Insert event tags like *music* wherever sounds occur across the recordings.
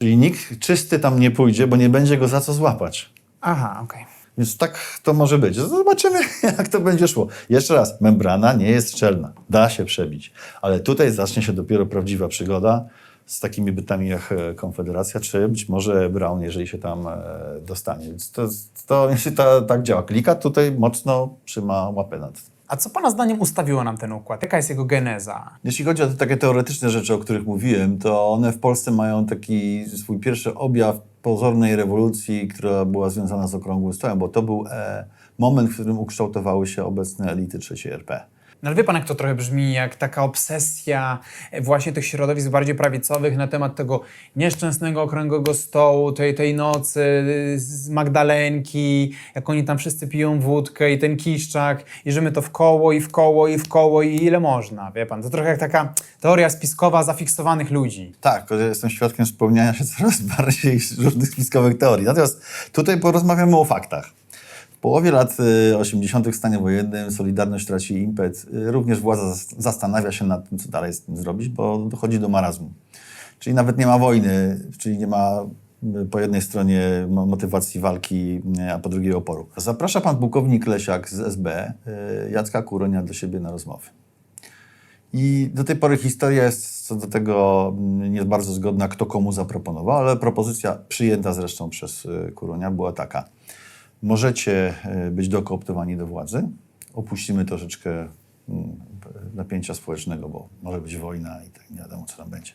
Czyli nikt czysty tam nie pójdzie, bo nie będzie go za co złapać. Aha, okej. Więc tak to może być. Zobaczymy, *laughs* jak to będzie szło. Jeszcze raz, membrana nie jest szczelna. Da się przebić. Ale tutaj zacznie się dopiero prawdziwa przygoda z takimi bytami jak e, Konfederacja, czy być może Brown, jeżeli się tam e, dostanie. Więc to, to jeśli to tak działa. Klika tutaj mocno trzyma łapę nad tym. A co Pana zdaniem ustawiło nam ten układ? Jaka jest jego geneza? Jeśli chodzi o te takie teoretyczne rzeczy, o których mówiłem, to one w Polsce mają taki swój pierwszy objaw pozornej rewolucji, która była związana z okrągłym stołem, bo to był e, moment, w którym ukształtowały się obecne elity III RP. No ale wie Pan, jak to trochę brzmi, jak taka obsesja e, właśnie tych środowisk bardziej prawicowych na temat tego nieszczęsnego okrągłego stołu, tej, tej nocy y, z Magdalenki, jak oni tam wszyscy piją wódkę i ten kiszczak i że my to w koło i w koło i w koło i ile można, wie Pan. To trochę jak taka teoria spiskowa zafiksowanych ludzi. Tak, jestem świadkiem spełniania się coraz *laughs* bardziej różnych spiskowych teorii. Natomiast tutaj porozmawiamy o faktach. Połowie lat y, 80. w stanie wojennym Solidarność traci impet. Y, Również władza zas- zastanawia się nad tym, co dalej z tym zrobić, bo dochodzi do marazmu. Czyli nawet nie ma wojny, czyli nie ma y, po jednej stronie mo- motywacji walki, y, a po drugiej oporu. Zaprasza pan pułkownik Lesiak z SB y, Jacka Kuronia do siebie na rozmowy. I do tej pory historia jest co do tego mm, nie bardzo zgodna, kto komu zaproponował, ale propozycja przyjęta zresztą przez y, Kuronia była taka. Możecie y, być dokooptowani do władzy, opuścimy troszeczkę mm, napięcia społecznego, bo może być wojna i tak nie wiadomo, co tam będzie,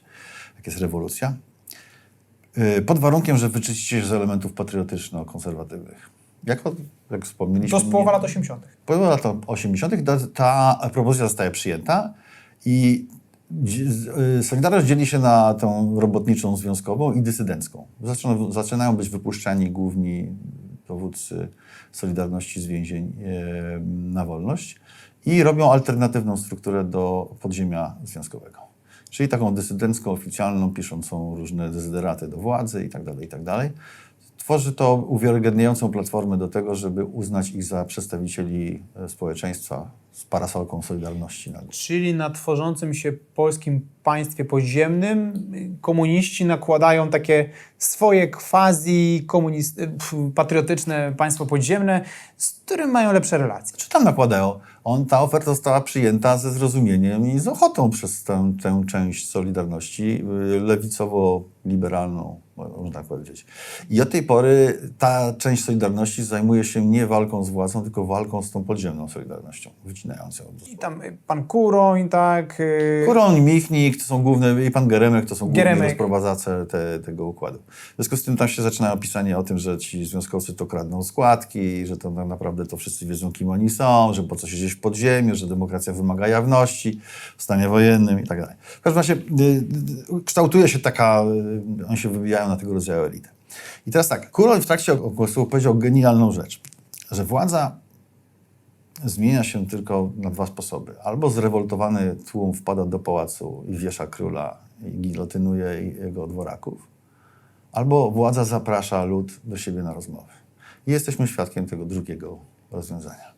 jak jest rewolucja. Y, Pod warunkiem, że wyczyścicie się z elementów patriotyczno-konserwatywnych. Jako, jak wspomnieliśmy... To z połowa lat 80. po lat 80. ta, ta propozycja zostaje przyjęta i y, Solidarność dzieli się na tą robotniczą, związkową i dysydencką. Zaczynają, zaczynają być wypuszczani główni dowódcy Solidarności z więzień e, na wolność i robią alternatywną strukturę do podziemia związkowego. Czyli taką dysydencką, oficjalną, piszącą różne dezyderaty do władzy i tak dalej, i tak. Tworzy to uwiarygodniającą platformę do tego, żeby uznać ich za przedstawicieli e, społeczeństwa z parasolką Solidarności. na górze. Czyli na tworzącym się polskim państwie podziemnym komuniści nakładają takie swoje quasi patriotyczne państwo podziemne, z którym mają lepsze relacje. Czy tam nakładają? On, ta oferta została przyjęta ze zrozumieniem i z ochotą przez tę, tę część Solidarności y, lewicowo-liberalną, można tak powiedzieć. I od tej pory ta część Solidarności zajmuje się nie walką z władzą, tylko walką z tą podziemną Solidarnością, wycinając ją. I tam y, pan Kuroń, tak. y, Kuroń, Michnik to są główne, i pan Geremek to są główne Geremek. rozprowadzacze te, tego układu. W związku z tym tam się zaczynają opisanie o tym, że ci związkowcy to kradną składki, że to tak naprawdę to wszyscy wiedzą, kim oni są, że po co siedzieć w podziemiu, że demokracja wymaga jawności w stanie wojennym i tak dalej. W każdym razie y, kształtuje się taka, oni się wybijają na tego rodzaju elitę. I teraz tak, Kuroń w trakcie głosu powiedział genialną rzecz, że władza zmienia się tylko na dwa sposoby. Albo zrewoltowany tłum wpada do pałacu i wiesza króla i gilotynuje jego dworaków, albo władza zaprasza lud do siebie na rozmowy. I jesteśmy świadkiem tego drugiego rozwiązania.